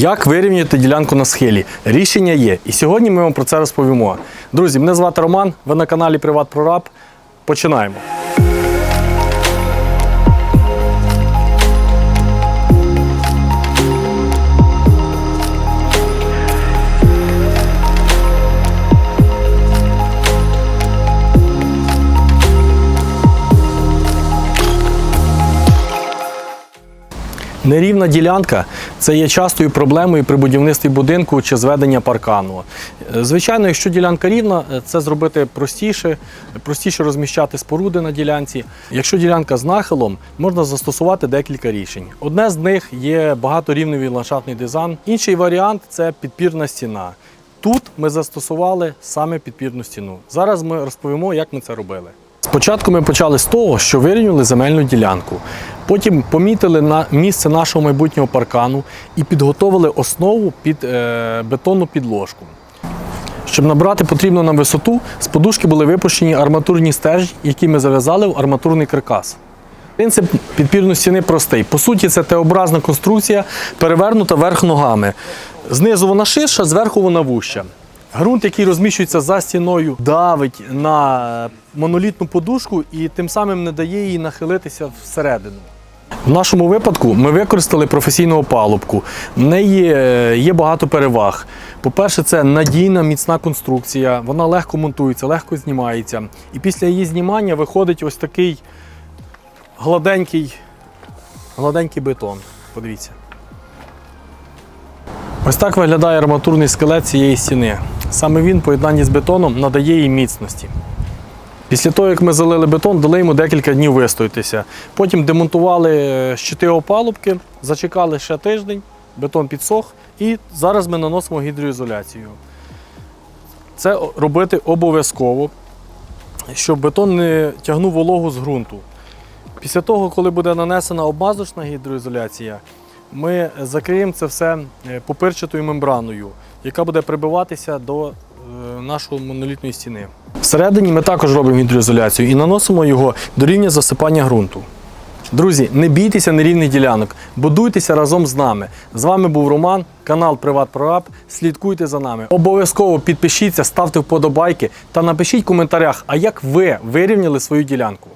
Як вирівняти ділянку на схилі? Рішення є. І сьогодні ми вам про це розповімо. Друзі, мене звати Роман, ви на каналі Приват Прораб. Починаємо. Нерівна ділянка це є частою проблемою при будівництві будинку чи зведення паркану. Е, Звичайно, якщо ділянка рівна, е, це зробити простіше, простіше розміщати споруди на ділянці. Якщо ділянка з нахилом, можна застосувати декілька рішень. Одне з них є багаторівневий ландшафтний дизайн. Інший варіант це підпірна стіна. Тут ми застосували саме підпірну стіну. Зараз ми розповімо, як ми це робили. Спочатку ми почали з того, що вирівняли земельну ділянку. Потім помітили на місце нашого майбутнього паркану і підготовили основу під е, бетонну підложку. Щоб набрати потрібну нам висоту, з подушки були випущені арматурні стежі, які ми зав'язали в арматурний каркас. Принцип підпірної стіни простий. По суті, це Т-образна конструкція, перевернута верх ногами. Знизу вона ширша, зверху вона вуща. Грунт, який розміщується за стіною, давить на монолітну подушку і тим самим не дає їй нахилитися всередину. В нашому випадку ми використали професійну опалубку. В неї е, є багато переваг. По-перше, це надійна міцна конструкція, вона легко монтується, легко знімається. І після її знімання виходить ось такий гладенький, гладенький бетон. Подивіться. Ось так виглядає арматурний скелет цієї стіни. Саме він, поєднанні з бетоном, надає їй міцності. Після того, як ми залили бетон, дали йому декілька днів вистоятися. Потім демонтували е, щити опалубки, зачекали ще тиждень, бетон підсох, і зараз ми наносимо гідроізоляцію. Це робити обов'язково, щоб бетон не тягнув вологу з ґрунту. Після того, коли буде нанесена обмазочна гідроізоляція, ми закриємо це все е, пупирчатою мембраною, яка буде прибиватися до е, нашої монолітної стіни. Всередині ми також робимо гідроізоляцію і наносимо його до рівня засипання ґрунту. Друзі, не бійтеся нерівних ділянок, будуйтеся разом з нами. З вами був Роман, канал Приват Прораб. Слідкуйте за нами. Обов'язково підпишіться, ставте вподобайки та напишіть в коментарях, а як ви вирівняли свою ділянку.